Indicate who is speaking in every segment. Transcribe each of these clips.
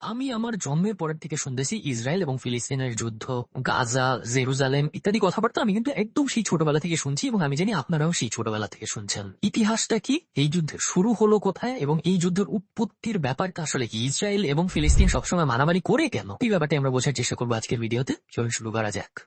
Speaker 1: আমি আমার জন্মের পরের থেকে শুনতেছি ইসরায়েল এবং ফিলিস্তিনের যুদ্ধ, গাজা, জেরুজালেম ইত্যাদি কথাবার্তা আমি কিন্তু একদম সেই ছোটবেলা থেকে শুনছি এবং আমি জানি আপনারাও সেই ছোটবেলা থেকে শুনছেন। ইতিহাসটা কি? এই যুদ্ধের শুরু হলো কোথায় এবং এই যুদ্ধের উৎপত্তির ব্যাপারটা আসলে কি? ইসরায়েল এবং ফিলিস্তিন সবসময় মারামারি করে কেন? এই ব্যাপারটা আমরা বোঝার চেষ্টা করব আজকের ভিডিওতে। চলুন শুরু করা যাক।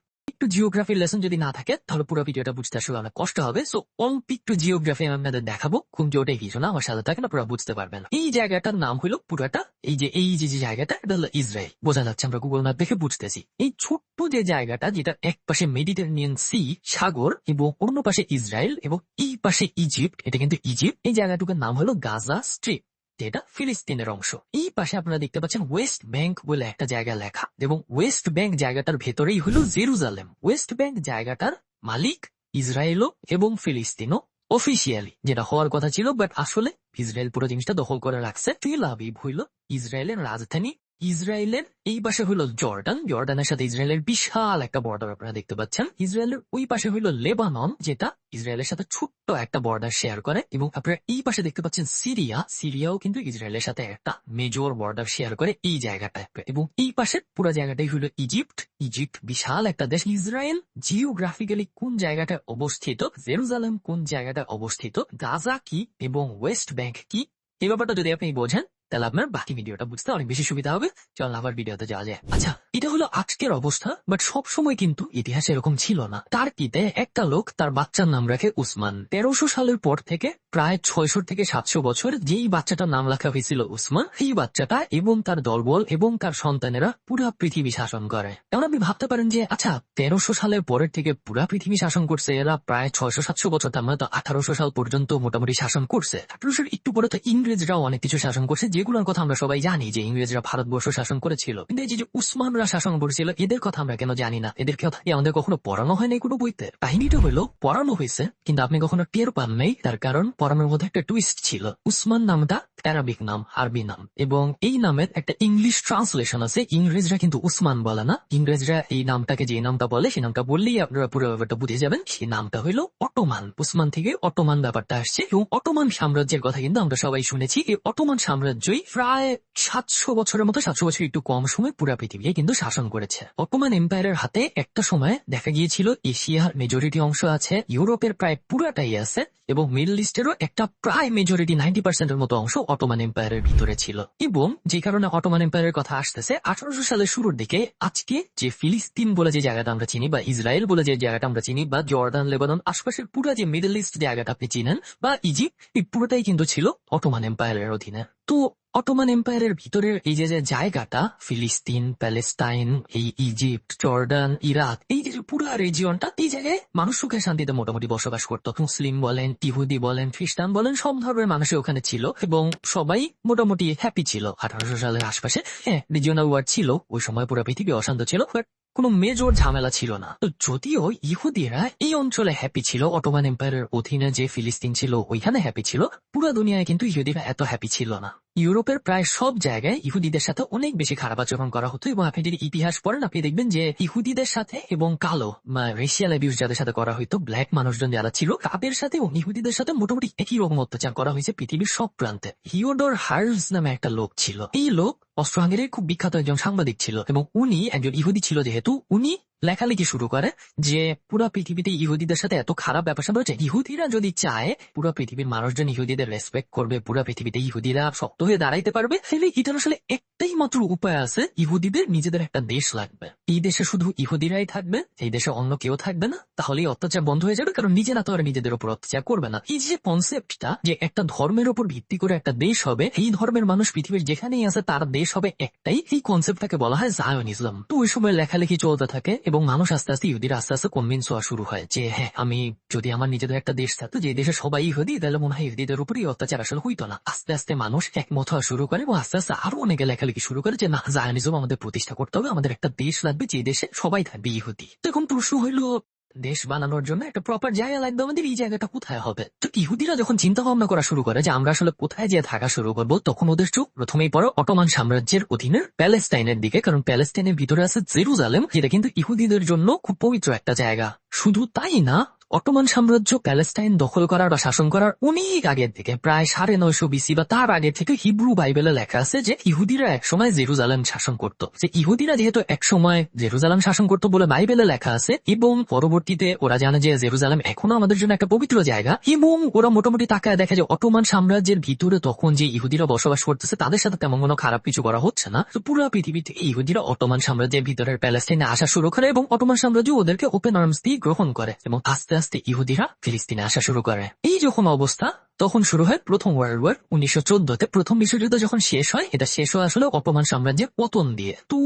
Speaker 1: একটু জিওগ্রাফির লেসন যদি না থাকে, তাহলে পুরো ভিডিওটা বুঝতে আসলে অনেক কষ্ট হবে। সো অল্প একটু জিওগ্রাফি আমি আপনাদের দেখাবো খুব জোটে কিছু না, আমার সাথে থাকে না পুরো বুঝতে পারবেন। এই জায়গাটার নাম হলো পুরাটা এই যে এই যে যে জায়গাটা, এটা হলো ইসরায়েল। বোঝা যাচ্ছে আমরা গুগল ম্যাপ দেখে বুঝতেছি। এই ছোট্ট যে জায়গাটা, যেটা এক পাশে মেডিটেরিয়ান সি সাগর, এবং অন্য পাশে ইসরায়েল, এবং এই পাশে ইজিপ্ট এটা কিন্তু ইজিপ্ট এই জায়গাটুকুর নাম হলো গাজা স্ট্রিপ যেটা ফিলিস্তিনের অংশ। এই পাশে আপনারা দেখতে পাচ্ছেন ওয়েস্ট ব্যাংক বলে একটা জায়গা লেখা এবং ওয়েস্ট ব্যাংক জায়গাটার ভেতরেই হলো জেরুজালেম। ওয়েস্ট ব্যাংক জায়গাটার মালিক ইসরায়েলও এবং ফিলিস্তিনও অফিসিয়ালি যেটা হওয়ার কথা ছিল বাট আসলে ইসরায়েল পুরো জিনিসটা দখল করে রাখছে। তেল আবিব হইল ইসরায়েলের রাজধানী ইসরায়েলের এই পাশে হইল জর্ডান। জর্ডানের সাথে ইসরায়েলের বিশাল একটা বর্ডার আপনারা দেখতে পাচ্ছেন। ইসরায়েলের ওই পাশে হইল লেবানন, যেটা ইসরায়েলের সাথে ছোট্ট একটা বর্ডার শেয়ার করে এবং আপনারা এই পাশে দেখতে পাচ্ছেন সিরিয়া। সিরিয়াও কিন্তু ইসরায়েলের সাথে একটা মেজর বর্ডার শেয়ার করে এই জায়গাটায় এবং এই পাশের পুরো জায়গাটাই হলো ইজিপ্ট। ইজিপ্ট বিশাল একটা দেশ। ইসরায়েল জিওগ্রাফিক্যালি কোন জায়গাটায় অবস্থিত? জেরুজালেম কোন জায়গাটায় অবস্থিত? গাজা কি এবং ওয়েস্ট ব্যাংক কি? এই ব্যাপারটা যদি আপনি বোঝেন তাহলে আপনার বাকি ভিডিওটা বুঝতে অনেক বেশি সুবিধা হবে। চল আবার ভিডিওতে যাওয়া যায় আচ্ছা এটা হলো আজকের অবস্থা বাট সব সময় কিন্তু ইতিহাসে এরকম ছিল না। তার কিতে একটা লোক তার বাচ্চার নাম রাখে উসমান। তেরোশো সালের পর থেকে প্রায় ছয়শো থেকে সাতশো বছর যেই বাচ্চাটার নাম রাখা হয়েছিল উসমান, সেই বাচ্চাটা এবং তার দলবল এবং তার সন্তানেরা পুরা পৃথিবী শাসন করে। এখন আপনি ভাবতে পারেন যে আচ্ছা তেরোশো সালের পরের থেকে পুরা পৃথিবী শাসন করছে এরা প্রায় ছয়শো সাতশো বছর, তার মানে তো আঠারোশো সাল পর্যন্ত মোটামুটি শাসন করছে। আঠারোশোর একটু পরে তো ইংরেজরাও অনেক কিছু শাসন করছে যেগুলোর কথা আমরা সবাই জানি যে ইংরেজরা ভারতবর্ষ শাসন করেছিল। যে উসমানরা শাসন করেছিল, এদের কথা আমরা কেন জানি না? এদের কথা আমাদের কখনো পড়ানো হয়নি কোনো বইতে? কাহিনীটা হলো, পড়ানো হয়েছে, কিন্তু আপনি কখনো টের পান নাই তার কারণ, পড়ানোর মধ্যে একটা টুইস্ট ছিল। উসমান নামটা অ্যারাবিক নাম আরবি নাম। এবং এই নামের একটা ইংলিশ ট্রান্সলেশন আছে, ইংরেজরা কিন্তু উসমান বলে না? ইংরেজরা এই নামটাকে যে নামটা বলে সেই নামটা বললেই আপনারা পুরো ব্যাপারটা বুঝে যাবেন। সেই নামটা হলো অটোমান। উসমান থেকে অটোমান ব্যাপারটা আসছে। এবং অটোমান সাম্রাজ্যের কথা কিন্তু আমরা সবাই শুনেছি। এই অটোমান সাম্রাজ্যই প্রায় সাতশো বছরের মতো, সাতশো বছর একটু কম সময় পুরা পৃথিবী কিন্তু শাসন করেছে। অটোমান এম্পায়ারের হাতে একটা সময় দেখা গিয়েছিল, এশিয়ার মেজরিটি অংশ আছে, ইউরোপের প্রায় পুরাটাই আছে, এবং মিডল ইস্টেরও একটা প্রায় মেজরিটি নাইনটি পার্সেন্টের মতো অংশ অটোমান এম্পায়ারের ভিতরে ছিল। এবং যে কারণে অটোমান এম্পায়ারের কথা আসতেছে, আঠারোশো সালের শুরুর দিকে আজকে যে ফিলিস্তিন বলে যে জায়গাটা আমরা চিনি বা ইসরায়েল বলে যে জায়গাটা আমরা চিনি বা জর্দান, লেবানন, আশপাশের পুরো যে মিডল ইস্ট জায়গাটা আপনি চিনেন বা ইজিপ্ট, এই পুরোটাই কিন্তু ছিল অটোমান এম্পায়ারের অধীনে। তো অটোমান এম্পায়ারের ভিতরের এই যে যে জায়গাটা, ফিলিস্তিন প্যালেস্টাইন এই ইজিপ্ট, জর্ডান, ইরাক, এই যে পুরো রিজিয়নটা এই জায়গায় মানুষ সুখে শান্তিতে মোটামুটি বসবাস করতো। মুসলিম বলেন, ইহুদি বলেন, খ্রিস্টান বলেন, সব ধর্মের মানুষই ওখানে ছিল এবং সবাই মোটামুটি হ্যাপি ছিল। আঠারোশো সালের আশপাশে হ্যাঁ রিজিয়নাল ওয়ার ছিল। ওই সময় পুরো পৃথিবী অশান্ত ছিল বাট কোনো মেজর ঝামেলা ছিল না। তো যদিও ইহুদিরা এই অঞ্চলে হ্যাপি ছিল অটোমান এম্পায়ারের অধীনে যে ফিলিস্তিন ছিল, ওইখানে হ্যাপি ছিল, পুরো দুনিয়ায় কিন্তু ইহুদিরা এত হ্যাপি ছিল না। ইউরোপের প্রায় সব জায়গায় ইহুদিদের সাথে অনেক বেশি খারাপ আচরণ করা হতো এবং আপনি যদি ইতিহাস পড়েন, আপনি দেখবেন যে ইহুদিদের সাথে এবং কালো রেশিয়াল অ্যাবিউজ যাদের সাথে করা হইতো ব্ল্যাক মানুষজন যারা ছিল তাদের সাথে ও ইহুদিদের সাথে মোটামুটি একই রকম অত্যাচার করা হয়েছে পৃথিবীর সব প্রান্তে। হিওডোর হার্লস নামে একটা লোক ছিল। এই লোক অস্ট্রো হাঙ্গেরির খুব বিখ্যাত একজন সাংবাদিক ছিল এবং উনি একজন ইহুদি ছিল যেহেতু উনি লেখালেখি শুরু করে যে পুরো পৃথিবীতে ইহুদিদের সাথে এত খারাপ স্যাপার হচ্ছে। ইহুদিরা যদি চায়, পুরো পৃথিবীর মানুষজন ইহুদিদের রেসপেক্ট করবে, পুরো পৃথিবীতে ইহুদিরা শক্ত হয়ে দাঁড়াইতে পারবে, তাহলে এটার আসলে একটাই মাত্র উপায় আছে, ইহুদিদের নিজেদের একটা দেশ লাগবে। এই দেশে শুধু ইহুদিরাই থাকবে, এই দেশে অন্য কেউ থাকবে না তাহলে অত্যাচার বন্ধ হয়ে যাবে, কারণ নিজেরা তো আর নিজেদের উপর অত্যাচার করবে না। এই যে কনসেপ্টটা যে একটা ধর্মের উপর ভিত্তি করে একটা দেশ হবে, এই ধর্মের মানুষ পৃথিবীর যেখানেই আছে, তার দেশ হবে একটাই। এই কনসেপ্টটাকে বলা হয় জায়নিজম তো ওই সময় লেখালেখি চলতে থাকে এবং মানুষ আস্তে আস্তে ইহুদিরা আস্তে আস্তে কনভিন্স হওয়া শুরু হয় যে হ্যাঁ আমি যদি আমার নিজেদের একটা দেশ থাকতো, যে দেশে সবাই ইহুদি, তাহলে মনে হয় ইহুদিদের উপরেই অত্যাচার আসলে হইতো না। আস্তে আস্তে মানুষ একমত হওয়া শুরু করে এবং আস্তে আস্তে আরও অনেকে লেখালেখি শুরু করে যে, না, জায়নিজম আমাদের প্রতিষ্ঠা করতে হবে, আমাদের একটা দেশ লাগবে, যে দেশে সবাই থাকবে ইহুদি। তো এখন প্রশ্ন হইল দেশ বানানোর জন্য একটা প্রপার জায়গা লাগবে আমাদের, এই জায়গাটা কোথায় হবে? তো ইহুদিরা যখন চিন্তা ভাবনা করা শুরু করে যে আমরা আসলে কোথায় যেয়ে থাকা শুরু করব, তখন ওদের চোখ প্রথমেই পড়ে অটোমান সাম্রাজ্যের অধীনে প্যালেস্টাইনের দিকে, কারণ প্যালেস্টাইনের ভিতরে আছে জেরুজালেম, যেটা কিন্তু ইহুদিদের জন্য খুব পবিত্র একটা জায়গা। শুধু তাই না অটোমান সাম্রাজ্য প্যালেস্টাইন দখল করার বা শাসন করার অনেক আগের থেকে, প্রায় সাড়ে নয়শো বিসি বা তার আগে থেকে হিব্রু বাইবেলে লেখা আছে যে ইহুদিরা একসময় জেরুজালেম শাসন করত। যে ইহুদিরা যেহেতু একসময় জেরুজালেম শাসন করত বলে বাইবেলে লেখা আছে, এবং পরবর্তীতে ওরা জানে যে জেরুজালেম এখনও আমাদের জন্য একটা পবিত্র জায়গা, এবং ওরা মোটামুটি তাকায় দেখে যে অটোমান সাম্রাজ্যের ভিতরে তখন যে ইহুদিরা বসবাস করতেছে, তাদের সাথে তেমন কোনো খারাপ কিছু করা হচ্ছে না। তো পুরো পৃথিবীতে ইহুদিরা অটোমান সাম্রাজ্যের ভিতরের প্যালেস্টাইনে আসা শুরু করে, এবং অটোমান সাম্রাজ্য ওদেরকে ওপেন আর্মস দিয়ে গ্রহণ করে, এবং আস্তে আস্তে ইহুদিরা ফিলিস্তিনে আসা শুরু করে। এই যখন অবস্থা, তখন শুরু হয় প্রথম ওয়ার্ল্ড ওয়ার উনিশশো চোদ্দতে প্রথম বিশ্বযুদ্ধ যখন শেষ হয়, এটা শেষ হয় আসলে অপমান সাম্রাজ্যের পতন দিয়ে। তো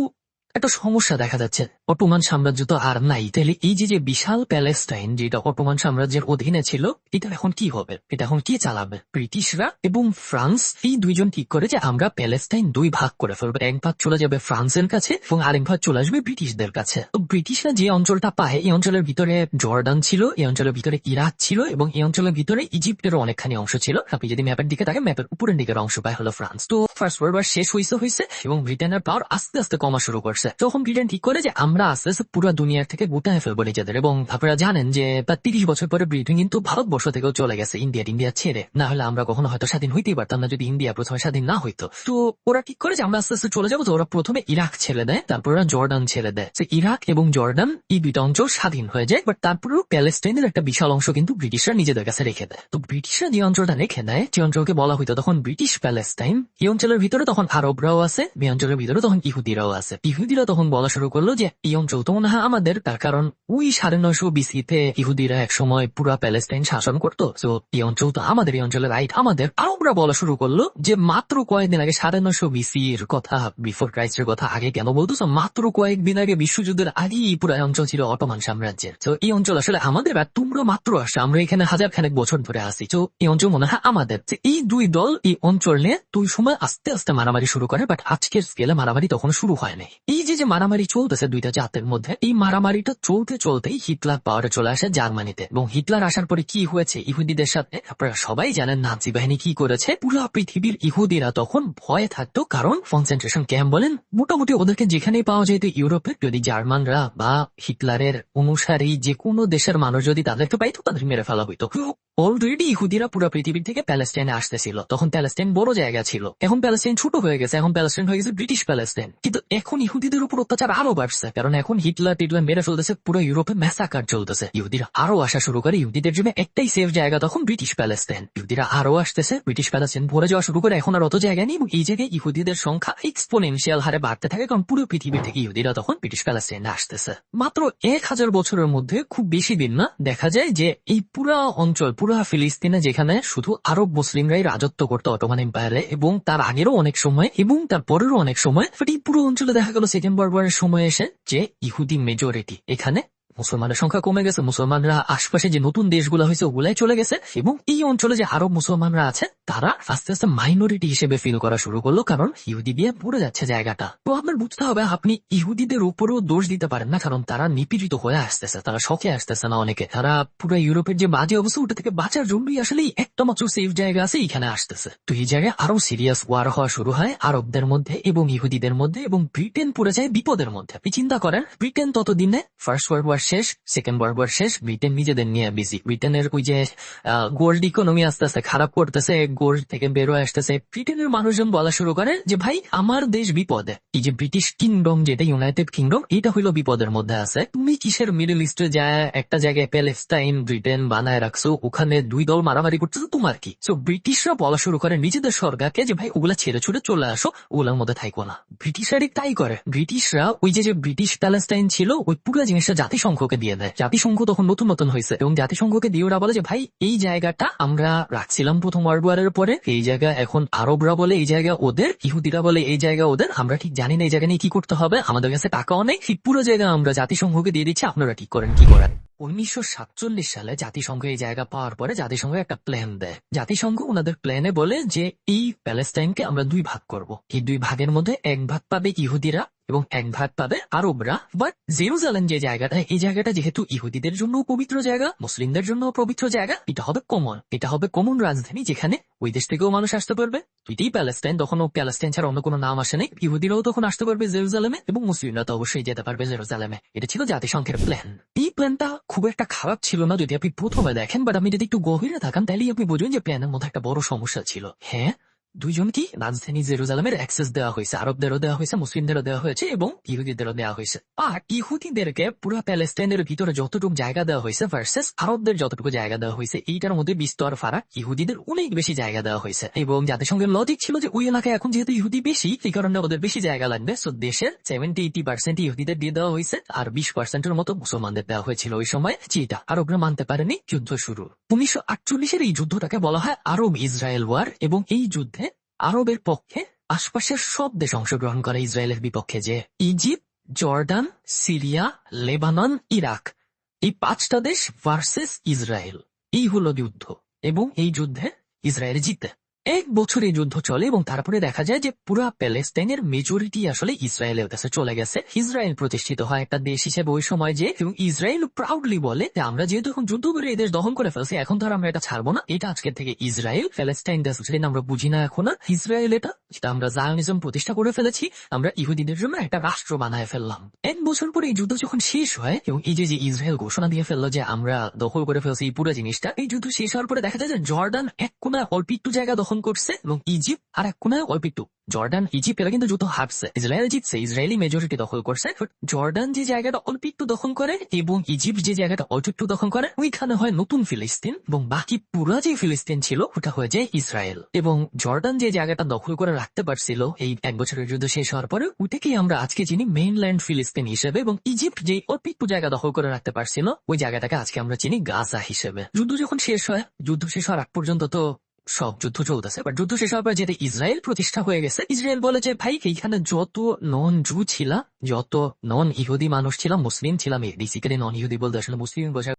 Speaker 1: একটা সমস্যা দেখা যাচ্ছে। অটোমান সাম্রাজ্য তো আর নাই। তাহলে এই যে যে বিশাল প্যালেস্টাইন, যেটা অটোমান সাম্রাজ্যের অধীনে ছিল, এটা এখন কি হবে? এটা এখন কি চালাবে? ব্রিটিশরা এবং ফ্রান্স, এই দুইজন ঠিক করে যে আমরা প্যালেস্টাইন দুই ভাগ করে ফেলব। এক ভাগ চলে যাবে ফ্রান্সের কাছে এবং আরেক ভাগ চলে আসবে ব্রিটিশদের কাছে। তো ব্রিটিশরা যে অঞ্চলটা পায়, এই অঞ্চলের ভিতরে জর্ডান ছিল, এই অঞ্চলের ভিতরে ইরাক ছিল এবং এই অঞ্চলের ভিতরে ইজিপ্টেরও অনেকখানি অংশ ছিল। আপনি যদি ম্যাপের দিকে তাকে ম্যাপের উপরের দিকের অংশ পায় হলো ফ্রান্স। তো ফার্স্ট ওয়ার্ল্ড ওয়ার শেষ হয়েছে হয়েছে এবং ব্রিটেনের পাওয়ার আস্তে আস্তে কমা শুরু করছে। তখন ব্রিটেন ঠিক করে যে আমরা আস্তে আস্তে পুরো দুনিয়ার থেকে গোটায় ফেলব নিজেদের। এবং আপনারা জানেন যে প্রায় তিরিশ বছর পরে ব্রিটেন কিন্তু ভারতবর্ষ থেকেও চলে গেছে, ইন্ডিয়া ইন্ডিয়া ছেড়ে। না হলে আমরা কখনো হয়তো স্বাধীন হইতেই পারতাম না যদি ইন্ডিয়া প্রথমে স্বাধীন না হইতো। তো ওরা ঠিক করে যে আমরা আস্তে আস্তে চলে যাব। তো ওরা প্রথমে ইরাক ছেড়ে দেয়, তারপর ওরা জর্ডান ছেড়ে দেয়। তো ইরাক এবং জর্ডান এই দুইটা অঞ্চল স্বাধীন হয়ে যায় বাট তারপরেও প্যালেস্টাইনের একটা বিশাল অংশ কিন্তু ব্রিটিশরা নিজেদের কাছে রেখে দেয়। তো ব্রিটিশরা যে অঞ্চলটা রেখে দেয়, যে অঞ্চলকে বলা হইতো তখন ব্রিটিশ প্যালেস্টাইন, এই অঞ্চলের ভিতরে তখন আরবরাও আছে, এই অঞ্চলের ভিতরে তখন ইহুদিরাও আছে। ইহুদিরা তখন বলা শুরু করল যে, এই অঞ্চল তো মনে হয় আমাদের, তার কারণ ওই সাড়ে নয়শো বিসিতে ইহুদিরা এক সময় পুরা প্যালেস্টাইন শাসন করতো। তো এই অঞ্চল তো আমাদের, এই অঞ্চলের রাইট আমাদের। আরবরা বলা শুরু করল যে, মাত্র কয়েকদিন আগে সাড়ে নয়শো বিসির কথা, বিফোর ক্রাইস্টের কথা আগে কেন বলতো? মাত্র কয়েকদিন আগে বিশ্বযুদ্ধের আগেই পুরো অঞ্চল ছিল অটোমান সাম্রাজ্যের। তো এই অঞ্চল আসলে আমাদের, আর তোমরা মাত্র আসছে আমরা এখানে হাজার খানেক বছর ধরে আসি তো এই অঞ্চল মনে হয় আমাদের। এই দুই দল এই অঞ্চল নিয়ে দুই সময় আস্তে আস্তে মারামারি শুরু করে বাট আজকের স্কেলে মারামারি তখন শুরু হয়নি। এই যে যে মারামারি চলতেছে দুইটা জাতের মধ্যে, এই মারামারিটা চলতে চলতেই হিটলার পাওয়ারে চলে আসে জার্মানিতে। এবং হিটলার আসার পরে কি হয়েছে ইহুদিদের সাথে? আপনারা সবাই জানেন নাজি বাহিনী কি করেছে। পুরো পৃথিবীর ইহুদিরা তখন ভয়ে থাকতো, কারণ কনসেন্ট্রেশন ক্যাম্প বলেন, মোটামুটি ওদেরকে যেখানেই পাওয়া যেত ইউরোপের যদি জার্মানরা বা হিটলারের অনুসারী যে কোনো দেশের মানুষ যদি তাদেরকে পাইতো, তাদের মেরে ফেলা হইতো। অলরেডি ইহুদিরা পুরো পৃথিবীর থেকে প্যালেস্টাইনে আসতেছিল। তখন প্যালেস্টাইন বড় জায়গা ছিল। এখন প্যালেস্টাইন ছোট হয়ে গেছে। এখন প্যালেস্টাইন হয়ে গেছে ব্রিটিশ প্যালেস্টাইন। কিন্তু এখন ইহুদিদের উপর অত্যাচার আরও বাড়ছে, কারণ এখন হিটলার টিটলার মেরে ফেলতেছে, পুরো ইউরোপে ম্যাসাকার চলতেছে। ইহুদিরা আরও আসা শুরু করে, ইহুদিদের জন্য একটাই সেফ জায়গা তখন ব্রিটিশ প্যালেস্টাইন। ইহুদিরা আরও আসতেছে, ব্রিটিশ প্যালেস্টাইন ভরে যাওয়া শুরু করে, এখন আর অত জায়গা নেই এই জায়গায় ইহুদিদের সংখ্যা এক্সপোনেনশিয়াল হারে বাড়তে থাকে, কারণ পুরো পৃথিবী থেকে ইহুদিরা তখন ব্রিটিশ প্যালেস্টাইনে আসতেছে। মাত্র এক হাজার বছরের মধ্যে খুব বেশি দিন না, দেখা যায় যে এই পুরা অঞ্চল, পুরা ফিলিস্তিনে যেখানে শুধু আরব মুসলিমরাই রাজত্ব করতো অটোমান এম্পায়ারে, এবং তার আগেরও অনেক সময় এবং তার পরেরও অনেক সময় এই পুরো অঞ্চলে দেখা গেল সেকেন্ড ওয়ার্ল্ড সময় এসে যে ইহুদি মেজরিটি এখানে মুসলমানের সংখ্যা কমে গেছে, মুসলমানরা আশপাশে যে নতুন দেশগুলো হয়েছে, ওগুলাই চলে গেছে এবং এই অঞ্চলে যে আরব মুসলমানরা আছে তারা আস্তে আস্তে মাইনরিটি হিসেবে ফিল করা শুরু করল, কারণ ইহুদি দিয়ে পড়ে যাচ্ছে জায়গাটা। তো আপনার বুঝতে হবে, আপনি ইহুদিদের উপরেও দোষ দিতে পারেন না, কারণ তারা নিপীড়িত হয়ে আসতেছে, তারা শখে আসতেছে না অনেকে। তারা পুরো ইউরোপের যে বাজে অবস্থা, ওটা থেকে বাঁচার জন্যই আসলে একটা মাত্র সেফ জায়গা আছে, এখানে আসতেছে। তো এই জায়গায় আরও সিরিয়াস ওয়ার হওয়া শুরু হয় আরবদের মধ্যে এবং ইহুদিদের মধ্যে এবং ব্রিটেন পড়ে যায় বিপদের মধ্যে। আপনি চিন্তা করেন, ব্রিটেন ততদিনে ফার্স্ট ওয়ার্ল্ড ওয়ার শেষ সেকেন্ড ওয়ার্ল্ড ওয়ার শেষ, ব্রিটেন নিজেদের নিয়ে বিজি ব্রিটেনের ওই যে গোল্ড ইকোনমি আস্তে আস্তে খারাপ করতেছে গোল্ড থেকে বেরোয় আসতেছে। ব্রিটেনের মানুষজন বলা শুরু করে যে, ভাই, আমার দেশ বিপদে। এই যে ব্রিটিশ কিংডম যেটা, ইউনাইটেড কিংডম, এটা হইল বিপদের মধ্যে আছে। তুমি কিসের মিডল ইস্টে যায়? একটা জায়গায় প্যালেস্টাইন ব্রিটেন বানায় রাখছো। ওখানে দুই দল মারামারি করতেছে, তোমার কি? তো ব্রিটিশরা বলা শুরু করে নিজেদের সরকারকে যে, ভাই, ওগুলা ছেড়ে ছুড়ে চলে আসো, ওগুলার মধ্যে থাইকো না। ব্রিটিশরাই তাই করে। ব্রিটিশরা ওই যে যে ব্রিটিশ প্যালেস্টাইন ছিল, ওই পুরো জিনিসটা জাতিসংঘকে দিয়ে দেয়। জাতিসংঘ তখন নতুন নতুন হয়েছে এবং জাতিসংঘকে দিয়ে ওরা বলে যে, ভাই, এই জায়গাটা আমরা রাখছিলাম প্রথম ওয়ার্ল্ড ওয়ারের পরে এই জায়গা এখন আরবরা বলে এই জায়গা ওদের, ইহুদিরা বলে এই জায়গা ওদের। আমরা ঠিক জানি না এই জায়গা নিয়ে কি করতে হবে। আমাদের কাছে টাকাও নেই ঠিক পুরো জায়গা আমরা জাতিসংঘকে দিয়ে দিচ্ছি। আপনারা ঠিক করেন, কি করেন? উনিশশো সাতচল্লিশ সালে জাতিসংঘ এই জায়গা পাওয়ার পরে জাতিসংঘ একটা প্ল্যান দেয়। জাতিসংঘ ওনাদের প্ল্যানে বলে যে, এই প্যালেস্টাইনকে আমরা দুই ভাগ করব। এই দুই ভাগের মধ্যে এক ভাগ পাবে ইহুদিরা এবং এক ভাগ পাবে আরবরা। বাট জেরুজালেম যে জায়গাটা, এই জায়গাটা যেহেতু ইহুদিদের জন্য পবিত্র জায়গা, মুসলিমদের জন্য পবিত্র জায়গা, এটা হবে কমন এটা হবে কমন রাজধানী যেখানে ওই দেশ থেকেও মানুষ আসতে পারবে। দুইটাই প্যালেস্টাইন তখন ও প্যালেস্টাইন ছাড়া অন্য কোনো নাম আসে নাই। ইহুদিরাও তখন আসতে পারবে জেরুজালেমে এবং মুসলিমরা তো অবশ্যই যেতে পারবে জেরুজালেমে এটা ছিল জাতিসংঘের প্ল্যান এই প্ল্যানটা খুব একটা খারাপ ছিল না যদি আপনি প্রথমে দেখেন বাট আপনি যদি একটু গভীরে থাকেন, তাহলেই আপনি বুঝবেন যে প্ল্যানের মধ্যে একটা বড় সমস্যা ছিল। হ্যাঁ? দুইজন কি রাজধানী জেরুজালেমের অ্যাক্সেস দেওয়া হয়েছে, আরবদেরও দেওয়া হয়েছে, মুসলিমদেরও দেওয়া হয়েছে এবং ইহুদিদেরও দেওয়া হয়েছে। আর ইহুদিদেরকে পুরো প্যালেস্টাইনের ভিতরে যতটুকু জায়গা দেওয়া হয়েছে ভার্সেস আরবদের যতটুকু জায়গা দেওয়া হয়েছে, এইটার মধ্যে বিস্তর ফারাক ইহুদিদের অনেক বেশি জায়গা দেওয়া হয়েছে। এবং সঙ্গে লজিক ছিল যে ওই এলাকায় এখন যেহেতু ইহুদি বেশি, এই কারণে ওদের বেশি জায়গা লাগবে। সো দেশের সেভেন্টি এইটি পার্সেন্ট ইহুদিদের দিয়ে দেওয়া হয়েছে, আর বিশ পার্সেন্টের মতো মুসলমানদের দেওয়া হয়েছিল ওই সময়। যেটা আরবরা মানতে পারেনি যুদ্ধ শুরু। উনিশশো আটচল্লিশের এই যুদ্ধটাকে বলা হয় আরব ইসরায়েল ওয়ার এবং এই যুদ্ধে আরবের পক্ষে আশপাশের সব দেশ অংশগ্রহণ করে ইসরায়েলের বিপক্ষে যে Egypt Jordan Syria, Lebanon, Iraq. এই পাঁচটা দেশ ভার্সেস ইসরায়েল। এই হলো যুদ্ধ এবং এই যুদ্ধে ইসরায়েল জিতে। এক বছর এই যুদ্ধ চলে এবং তারপরে দেখা যায় যে পুরো প্যালেস্টাইনের মেজরিটি আসলে ইসরায়েলের কাছে চলে গেছে। ইসরায়েল প্রতিষ্ঠিত হয় একটা দেশ হিসেবে ওই সময় যে, এবং ইসরায়েল প্রাউডলি বলে যে, আমরা যেহেতু এখন যুদ্ধ করে এই দেশ দখল করে ফেলছি, এখন আর আমরা এটা ছাড়বো না। এটা আজকের থেকে ইসরায়েল প্যালেস্টাইন দেশ সেটা আমরা বুঝি না এখন ইসরায়েল এটা, যেটা আমরা জায়নিজম প্রতিষ্ঠা করে ফেলেছি, আমরা ইহুদিদের জন্য একটা রাষ্ট্র বানায় ফেললাম। এক বছর পরে এই যুদ্ধ যখন শেষ হয়, এবং এই যে যে ইসরায়েল ঘোষণা দিয়ে ফেলল যে, আমরা দখল করে ফেলছি এই পুরো জিনিসটা, এই যুদ্ধ শেষ হওয়ার পরে দেখা যায় যে জর্ডান এক কোনায় অল্প একটু জায়গা দখল করছে এবং ইজিপ্ট আর এক কোনায় অল্প একটু জর্ডান, ইজিপ্ট এরা কিন্তু যুদ্ধ হারছে। ইসরায়েল জিতছে ইসরায়েলি মেজরিটি দখল করছে জর্ডান যে জায়গাটা অল্প একটু দখল করে এবং ইজিপ্ট যে জায়গাটা অল্প একটু দখল করে, ওইখানে হয় নতুন ফিলিস্তিন এবং বাকি পুরা যে ফিলিস্তিন ছিল, ওটা হয়ে যায় ইসরায়েল। এবং জর্ডান যে জায়গাটা দখল করে রাখতে পারছিল এই এক বছরের যুদ্ধ শেষ হওয়ার পরে ওইটাকেই আমরা আজকে চিনি মেইনল্যান্ড ফিলিস্তিন হিসেবে এবং ইজিপ্ট যে অল্প একটু জায়গা দখল করে রাখতে পারছিল, ওই জায়গাটাকে আজকে আমরা চিনি গাজা হিসেবে। যুদ্ধ যখন শেষ হয়, যুদ্ধ শেষ হওয়ার আগ পর্যন্ত তো সব যুদ্ধ চলতেছে। বাট যুদ্ধ শেষ হওয়ার পর যেটা ইসরায়েল প্রতিষ্ঠা হয়ে গেছে, ইসরায়েল বলে যে, ভাই, এইখানে যত নন জু ছিলা, যত নন ইহুদি মানুষ ছিলাম মুসলিম ছিলাম বেসিক্যালি নন ইহুদি বলতে আসলে মুসলিম বোঝা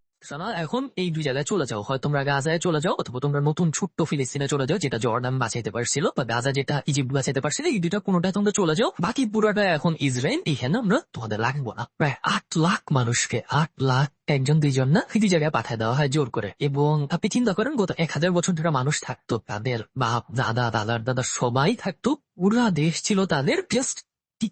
Speaker 1: এখন এই দুই জায়গায় চলে যাও। হয় তোমরা গাজায় চলে যাও, অথবা তোমরা নতুন ছোট্ট ফিলিস্তিনে চলে যাও, যেটা জর্ডান বাঁচাইতে পারছিল, বা গাজা যেটা ইজিপ্ট বাঁচাইতে পারছিল, এই দুইটা কোনোটা তোমরা চলে যাও। বাকি পুরোটা এখন ইসরায়েল এখানে আমরা তোমাদের লাগবো না। প্রায় আট লাখ মানুষকে, আট লাখ একজন দুইজন না এই জায়গায় পাঠায় দেওয়া হয় জোর করে। এবং আপনি চিন্তা করেন, গত এক হাজার বছর ধরে মানুষ থাকতো। তাদের বাপ, দাদা, দাদার দাদা সবাই থাকতো। পুরা দেশ ছিল তাদের জাস্ট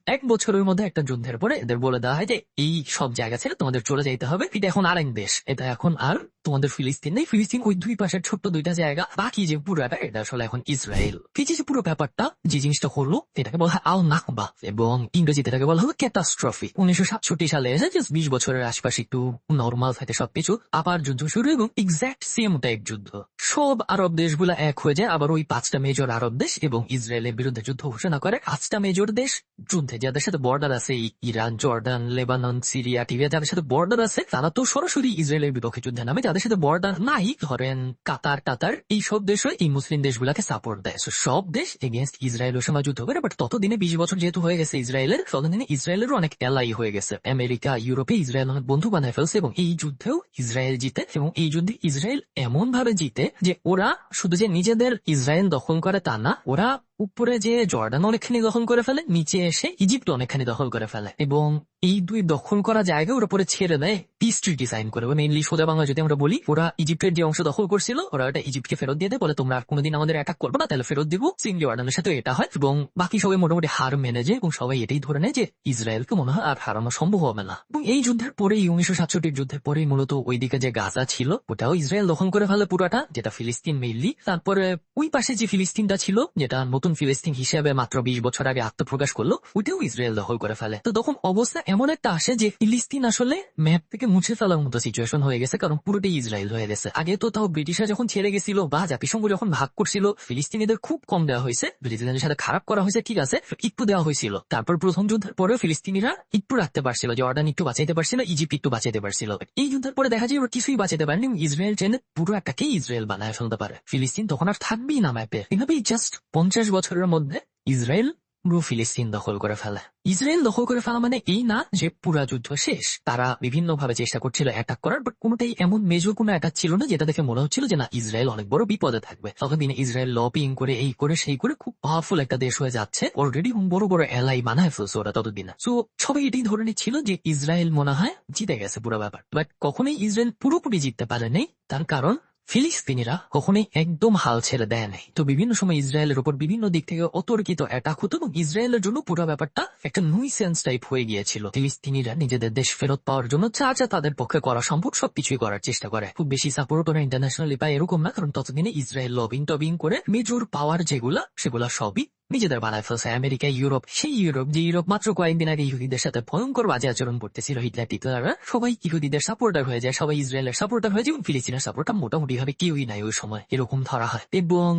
Speaker 1: এক বছরের মধ্যে একটা যুদ্ধের পরে এদের বলে দেওয়া হয় যে, এই সব জায়গা ছেড়ে তোমাদের চলে যাইতে হবে। এটা এখন আরেক দেশ। এটা এখন আর তোমাদের ফিলিস্তিন নেই। ফিলিস্তিন ওই দুই পাশের ছোট্ট দুইটা জায়গা। বাকি যে পুরাটা, এটা আসলে এখন ইসরায়েল। এই যে পুরো ব্যাপারটা, যে জিনিসটা হলো, এটাকে বলা হয় আল নাকবা এবং ইংরেজিতে এটাকে বলা হলো ক্যাটাস্ট্রফি। উনিশশো সাতষট্টি সালে এসে জাস্ট বিশ বছরের আশপাশে একটু নর্মাল থাকে সবকিছু। আবার যুদ্ধ শুরু এবং এক্সাক্ট সেম টাইপ যুদ্ধ। সব আরব দেশগুলা এক হয়ে যায়। আবার ওই পাঁচটা মেজর আরব দেশ এবং ইসরায়েলের বিরুদ্ধে যুদ্ধ ঘোষণা করে। পাঁচটা মেজর দেশ যুদ্ধে, যাদের সাথে বর্ডার আছে ইরান জর্ডান লেবানন, সিরিয়া টিভিয়া যাদের সাথে বর্ডার আছে, তারা তো সরাসরি ইসরায়েলের বিপক্ষে যুদ্ধে নামে। যাদের সাথে বর্ডার নাই, ধরেন কাতার, টাতার, এই সব দেশও এই মুসলিম দেশগুলাকে সাপোর্ট দেয়। সব দেশ এগেনস্ট ইসরায়েলের সময় যুদ্ধ করে বাট ততদিনে বিশ বছর যেহেতু হয়ে গেছে ইসরায়েলের, ততদিনে ইসরায়েলেরও অনেক এলাই হয়ে গেছে। আমেরিকা, ইউরোপে ইসরায়েল অনেক বন্ধু বানায় ফেলছে এবং এই যুদ্ধেও ইসরায়েল জিতে এবং এই যুদ্ধে ইসরায়েল এমন ভাবে জিতে যে ওরা শুধু যে নিজেদের ইসরায়েল দখল করে তা না ওরা উপরে যে জর্ডান অনেকখানি দখল করে ফেলে, নিচে এসে ইজিপ্ট অনেকখানি দখল করে ফেলে। এবং এই দুই দখল করা জায়গা ওরা পরে ছেড়ে দেয় পিস ট্রিটি সাইন করে। মেইনলি সোজা বাংলা যদি আমরা বলি, ওরা ইজিপ্টের যে অংশ দখল করছিল, ওরা ওটা ইজিপ্টকে ফেরত দিয়ে দেয়। বলে তোমরা আর কোনোদিন আমাদের অ্যাটাক করব না, তাহলে ফেরত দিব সিং জর্ডানের সাথে, এটা হয়। এবং বাকি সবাই মোটামুটি হার মেনে যায় এবং সবাই এটাই ধরে নেয় যে ইসরায়েলকে মনে হয় আর হারানো সম্ভব হবে না। এবং এই যুদ্ধের পরেই, উনিশশো সাতষট্টির যুদ্ধের পরেই মূলত ওইদিকে যে গাজা ছিল, ওটাও ইসরায়েল দখল করে ফেলে পুরাটা, যেটা ফিলিস্তিন মেইনলি তারপরে ওই পাশে যে ফিলিস্তিনটা ছিল, যেটা নতুন ফিলিস্তিন হিসেবে মাত্র বিশ বছর আগে আত্মপ্রকাশ করল, ওইটাও ইসরায়েল দখল করে ফেলে। তো তখন অবস্থা এমন একটা আসে যে ফিলিস্তিন আসলে ম্যাপ থেকে মুছে ফেলার মতো সিচুয়েশন হয়ে গেছে, কারণ পুরোটাই ইসরায়েল হয়ে গেছে। আগে তো তাও ব্রিটিশরা যখন ছেড়ে গেছিল বা জাতিসংঘ যখন ভাগ করছিল, ফিলিস্তিনিদের খুব কম দেওয়া হয়েছে, ব্রিটিশদের সাথে খারাপ করা হয়েছে, ঠিক আছে, একটু দেওয়া হয়েছিল। তারপর প্রথম যুদ্ধের পরেও ফিলিস্তিনিরা একটু রাখতে পারছিল, জর্ডান একটু বাঁচাইতে পারছিল, ইজিপ্ট একটু বাঁচাইতে পারছিল। এই যুদ্ধের পরে দেখা যায় ওরা কিছুই বাঁচাতে পারেনি ইসরায়েল ট্রেনে পুরো একটাকেই ইসরায়েল বানায় ফেলতে পারে। ফিলিস্তিন তখন আর থাকবেই না ম্যাপে। এভাবেই জাস্ট পঞ্চাশ বছরের মধ্যে ইসরায়েল পুরো ফিলিস্তিন দখল করে ফেলে। ইসরায়েল দখল করে ফেলা মানে এই না যে পুরা যুদ্ধ শেষ। তারা বিভিন্ন ভাবে চেষ্টা করছিল অ্যাটাক করার বাট কোনোটাই এমন মেজর কোনো অ্যাটাক ছিল না যেটা দেখে মনে হচ্ছিল যে না, ইসরায়েল অনেক বড় বিপদে থাকবে। তখন দিনে ইসরায়েল লপিং করে, এই করে, সেই করে খুব পাওয়ারফুল একটা দেশ হয়ে যাচ্ছে। অলরেডি বড় বড় এলাই বানায় ফেলছে ওরা ততদিনে। সো সবাই এটাই ধরে নিচ্ছিল যে ইসরায়েল মনে হয় জিতে গেছে পুরো ব্যাপার। বাট কখনোই ইসরায়েল পুরোপুরি জিততে পারেনি, তার কারণ ফিলিস্তিনিরা কখনোই একদম হাল ছেড়ে দেয় নাই। তো বিভিন্ন সময় ইসরায়েলের উপর বিভিন্ন দিক থেকে অতর্কিত অ্যাটাক হতো এবং ইসরায়েলের জন্য পুরো ব্যাপারটা একটা নুইসেন্স টাইপ হয়ে গিয়েছিল। ফিলিস্তিনিরা নিজেদের দেশ ফেরত পাওয়ার জন্য চা যা তাদের পক্ষে করা সম্ভব সবকিছুই করার চেষ্টা করে। খুব বেশি সাপোর্ট ওরা ইন্টারন্যাশনালি পায় এরকম না, কারণ ততদিনে ইসরায়েল লবিং টবিং করে মেজর পাওয়ার যেগুলা, সেগুলা সবই নিজেদের বানায় ফেলছে আমেরিকা, ইউরোপ, সেই ইউরোপ যে ইউরোপ মাত্র কয়েকদিন আগে ইহুদিদের সাথে ভয়ঙ্কর বাজে আচরণ করতেছিল হিটলার টিটলাররা সবাই ইহুদিদের সাপোর্টার হয়ে যায়, সবাই ইসরায়েলের সাপোর্টার হয়ে যায় ফিলিস্তিনের সাপোর্টার মোটামুটি ভাবে কেউই নাই ওই সময়, এরকম ধরা হয়। এবং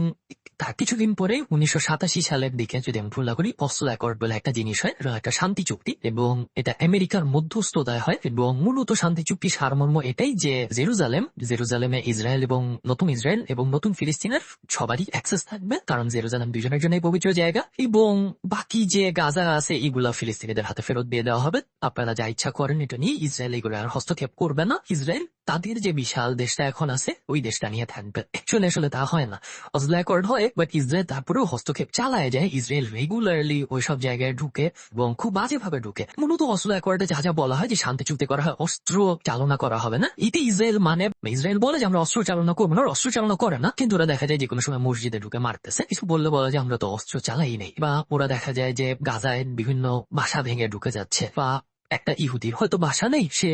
Speaker 1: তার কিছুদিন পরে উনিশশো সাতাশি সালের দিকে যদি আমি ভুল করি অস্ট্রো অ্যাকর্ড বলে একটা জিনিস হয় একটা শান্তি চুক্তি এবং এটা আমেরিকার মধ্যস্থতায় হয় এবং মূলত শান্তি চুক্তি সারমর্ম এটাই যে জেরুজালেম, জেরুজালেমে ইসরায়েল এবং নতুন ইসরায়েল এবং নতুন ফিলিস্তিনের সবারই অ্যাক্সেস থাকবে, কারণ জেরুজালেম দুজনের জন্যই পবিত্র জায়গা এবং বাকি যে গাজা আছে, এগুলা ফিলিস্তিনিদের হাতে ফেরত দিয়ে দেওয়া হবে। আপনারা যা ইচ্ছা করেন, এটা নিয়ে ইসরায়েল এগুলো আর হস্তক্ষেপ করবে না। ইসরায়েল তাদের যে বিশাল দেশটা এখন আছে, ওই দেশটা নিয়ে থাকবে। আসলে আসলে তা হয় না। অ্যাকর্ড হয় বাট ইসরায়েল তারপরেও হস্তক্ষেপ চালায় যায়। ইসরায়েল রেগুলারলি ওইসব জায়গায় ঢুকে এবং খুব বাজেভাবে ঢুকে। মূলত অ্যাকর্ডে যা যা বলা হয় যে শান্তি চুক্তি করা হয়, অস্ত্র চালনা করা হবে না। এতে ইসরায়েল মানে ইসরায়েল বলে যে আমরা অস্ত্র চালনা করব না অস্ত্র চালনা করে না। কিন্তু ওরা দেখা যায় যে কোনো সময় মসজিদে ঢুকে মারতেছে। কিছু বললে বলা যে আমরা তো অস্ত্র চালাই নেই। বা ওরা দেখা যায় যে গাজায় বিভিন্ন বাসা ভেঙে ঢুকে যাচ্ছে। বা একটা ইহুদির হয়তো বাসা নেই, সে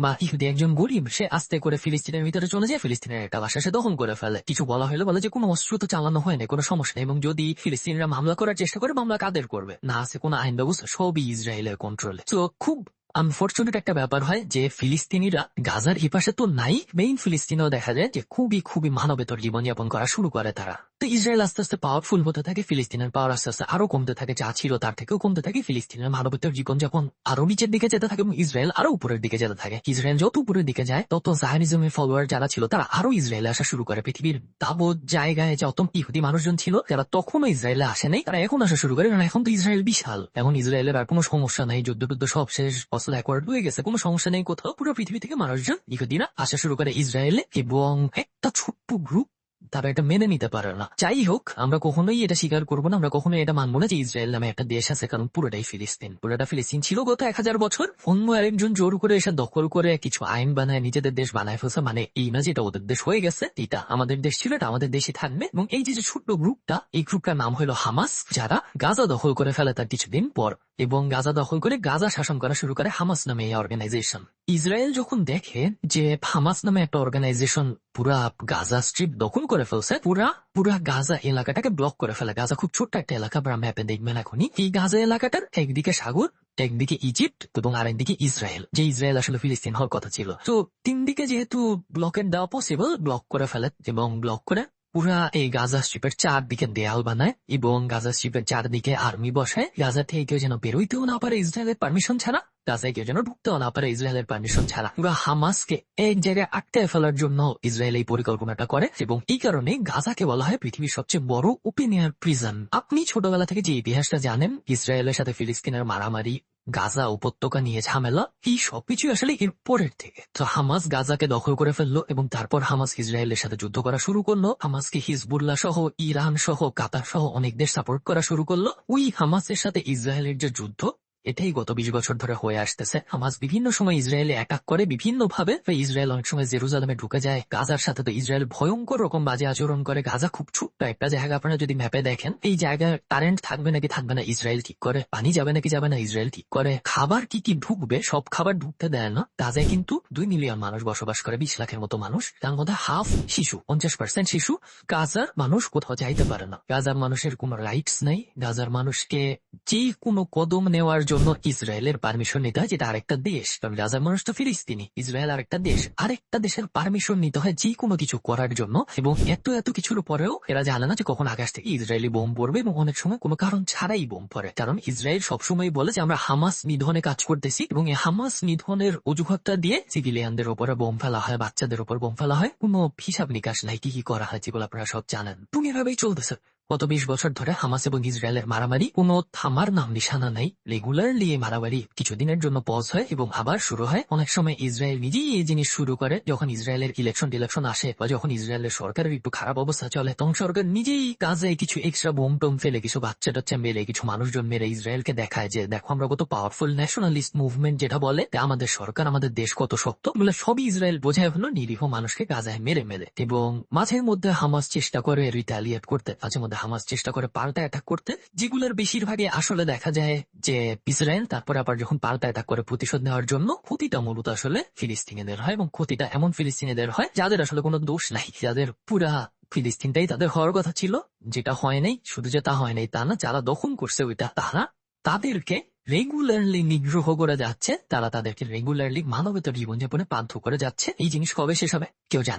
Speaker 1: বা ইহুদি একজন গরিব, সে আস্তে করে ফিলিস্তিনের ভিতরে চলে যায়, ফিলিস্তিনের একটা বাসা সে দখল করে ফেলে। কিছু বলা হলে বলে যে, কোনো অস্ত্র তো চালানো হয় না কোনো সমস্যা এবং যদি ফিলিস্তিনিরা মামলা করার চেষ্টা করে, মামলা কাদের করবে? না আছে কোনো আইন ব্যবস্থা, সবই ইসরায়েলের কন্ট্রোলে তো খুব আনফর্চুনেট একটা ব্যাপার হয় যে, ফিলিস্তিনিরা গাজার এই পাশে তো নাই মেইন ফিলিস্তিনেও দেখা যায় যে, খুবই খুবই মানবেতর জীবনযাপন করা শুরু করে তারা। তো ইসরায়েল আস্তে আস্তে পাওয়ারফুল হতে থাকে, ফিলিস্তিনের পাওয়ার আস্তে আস্তে আরও কমতে থাকে, যা ছিল তার থেকেও কমতে থাকে, ফিলিস্তিনের মানবেতর জীবনযাপন আরও নিচের দিকে যেতে থাকে এবং ইসরায়েল আরও উপরের দিকে যেতে থাকে। ইসরায়েল যত উপরের দিকে যায়, তত জাহানিজমের ফলোয়ার যারা ছিল, তারা আরও ইসরায়েলে আসা শুরু করে। পৃথিবীর দাবত জায়গায় যত ইহুদি মানুষজন ছিল, যারা তখনও ইসরায়েলে আসে নাই, তারা এখন আসা শুরু করে, কারণ এখন তো ইসরায়েল বিশাল। এখন ইসরায়েলের আর কোনো সমস্যা নাই, যুদ্ধ টুদ্ধ সব শেষ অসল অ্যাকোয়ার্ড হয়ে গেছে, কোনো সমস্যা নেই কোথাও, পুরো পৃথিবী থেকে মানুষজন ইহুদিরা আসা শুরু করে ইসরায়েলে এবং একটা ছোট্ট গ্রুপ তারা এটা মেনে নিতে পারে না। যাই হোক আমরা কখনোই এটা স্বীকার করব না, আমরা কখনোই এটা মানবো না যে ইসরায়েল নামে একটা দেশ আছে, কারণ পুরোটাই ফিলিস্তিন। পুরোটা ফিলিস্তিন ছিল গত এক হাজার বছর। অন্য আরেকজন জোর করে এসে দখল করে কিছু আইন বানায়, নিজেদের দেশ বানায় ফেলছে মানে এই না যেটা ওদের দেশ হয়ে গেছে, এটা আমাদের দেশ ছিল, এটা আমাদের দেশে থাকবে। এবং এই যে ছোট্ট গ্রুপটা, এই গ্রুপটার নাম হলো হামাস, যারা গাজা দখল করে ফেলে তার কিছুদিন পর। এবং গাজা দখল করে গাজা শাসন করা শুরু করে হামাস নামে এই অর্গানাইজেশন ইসরায়েল যখন দেখে যে হামাস নামে একটা অর্গানাইজেশন পুরা গাজা স্ট্রিপ দখল করে ফেলছে, পুরা পুরা গাজা এলাকাটাকে ব্লক করে ফেলে। গাজা খুব ছোট্ট একটা এলাকা আমরা ম্যাপে দেখবেন এখনই। এই গাজা এলাকাটার একদিকে সাগর, একদিকে ইজিপ্ট এবং আর একদিকে ইসরায়েল, যে ইসরায়েল আসলে ফিলিস্তিন হওয়ার কথা ছিল। তো তিন দিকে যেহেতু ব্লকের দেওয়া পসিবল ব্লক করে ফেলে এবং ব্লক করে পুরা এই গাজা স্ট্রিপের চারদিকে দেয়াল বানায় এবং গাজা স্ট্রিপের চারদিকে আর্মি বসায় গাজা থেকে কেউ যেন বেরোইতেও না পারে ইসরায়েলের পারমিশন ছাড়া, গাজায় কেউ যেন ঢুকতেও না পারে ইসরায়েলের পারমিশন ছাড়া। পুরো হামাসকে এক জায়গায় আটকে ফেলার জন্য ইসরায়েল এই পরিকল্পনাটা করে এবং এই কারণে গাজাকে বলা হয় পৃথিবীর সবচেয়ে বড় ওপেন এয়ার প্রিজন। আপনি ছোটবেলা থেকে যে ইতিহাসটা জানেন, ইসরায়েলের সাথে ফিলিস্তিনের মারামারি গাজা উপত্যকা নিয়ে ঝামেলা, এই সবকিছু আসলে এর পরের থেকে। তো হামাস গাজাকে দখল করে ফেলল এবং তারপর হামাস ইসরায়েলের সাথে যুদ্ধ করা শুরু করল। হামাসকে হিজবুল্লাহ সহ, ইরান সহ, কাতার সহ অনেক দেশ সাপোর্ট করা শুরু করল। ওই হামাসের সাথে ইসরায়েলের যে যুদ্ধ এটাই গত বিশ বছর ধরে হয়ে আসতেছে। হামাস বিভিন্ন সময় ইসরায়েলে অ্যাটাক করে বিভিন্ন ভাবে ইসরায়েল অনেক সময় জেরুজালেমে ঢুকে যায়, গাজার সাথে। তো ইসরায়েল ভয়ঙ্কর রকম বাজে আচরণ করে, গাজা খুব ছোট্ট একটা জায়গা। আপনারা যদি ম্যাপে দেখেন, এই জায়গায় কারেন্ট থাকবে নাকি থাকবে না, ইসরায়েল ঠিক করে। পানি যাবে নাকি যাবে না, ইসরায়েল ঠিক করে। খাবার কি কি ঢুকবে, সব খাবার ঢুকতে দেয় না। গাজায় কিন্তু দুই মিলিয়ন মানুষ বসবাস করে, বিশ লাখের মতো মানুষ। তার মধ্যে হাফ শিশু, পঞ্চাশ পার্সেন্ট শিশু। গাজার মানুষ কোথাও যাইতে পারে না। গাজার মানুষের কোনো রাইটস নেই। গাজার মানুষকে যে কোনো কদম নেওয়ার জন্য ইসরায়েলের পারমিশন নিতে হয়, যেটা আরেকটা দেশ। কারণ গাজার মানুষ তো ফিলিস্তিনি। ইসরায়েল আরেকটা দেশ। আরেকটা দেশের পারমিশন নিতে হয় যে কোনো কিছু করার জন্য। এবং এত এত কিছুর পরেও এরা জানে না যে কখন আকাশ থেকে ইসরায়েলি বোম পড়বে এবং অনেক সময় কোনো কারণ ছাড়াই বোম পড়ে। কারণ ইসরায়েল সবসময় বলে যে, আমরা হামাস নিধনে কাজ করতেছি। এবং এই হামাস নিধনের অজুহাতটা দিয়ে সিভিলিয়ানদের উপরে বোম ফেলা হয়, বাচ্চাদের উপর বোম ফেলা হয়। কোনো হিসাব নিকাশ নাই, কি কি করা হয় যেগুলো আপনারা সব জানেন। তুমি এভাবেই চলতেছে। গত বিশ বছর ধরে হামাস এবং ইসরায়েলের মারামারি, কোনো থামার নাম নিশানা নাই। রেগুলারলি এই মারামারি কিছুদিনের জন্য পজ হয় এবং আবার শুরু হয়। অনেক সময় ইসরায়েল নিজেই এই জিনিস শুরু করে, যখন ইসরায়েলের ইলেকশন টিলেকশন আসে বা যখন ইসরায়েলের সরকারের একটু খারাপ অবস্থা চলে, তখন সরকার নিজেই কাজে কিছু এক্সট্রা বোম টোম ফেলে, কিছু বাচ্চা টাচ্চা মেরে, কিছু মানুষজন মেরে ইসরায়েলকে দেখায় যে, দেখো, আমরা কত পাওয়ারফুল ন্যাশনালিস্ট মুভমেন্ট যেটা বলে আমাদের সরকার, আমাদের দেশ কত শক্ত। বলে সবই ইসরায়েল বোঝায় হলো নিরীহ মানুষকে গাজায় মেরে মেরে। এবং মাঝে মধ্যে হামাস চেষ্টা করে রিটালিয়েট করতে মাঝে মধ্যে হামাস চেষ্টা করে পাল্টা অ্যাটাক করতে, যেগুলোর বেশিরভাগই আসলে দেখা যায় যে ইসরায়েল তারপরে আবার যখন পাল্টা অ্যাটাক করে প্রতিশোধ নেওয়ার জন্য, ক্ষতিটা মূলত আসলে ফিলিস্তিনিদের হয় এবং ক্ষতিটা এমন ফিলিস্তিনিদের হয় যাদের আসলে কোনো দোষ নাই। যাদের পুরা ফিলিস্তিনটাই তাদের হওয়ার কথা ছিল, যেটা হয় নাই, শুধু যে তা হয় নাই তা না, যারা দখল করছে ওইটা, তারা তাদেরকে রেগুলারলি নিগ্রহ করে যাচ্ছে, তারা তাদেরকে রেগুলারলি মানবেতর জীবনযাপনে বাধ্য করে যাচ্ছে। এই জিনিস কবে শেষ হবে? কেউ জানে।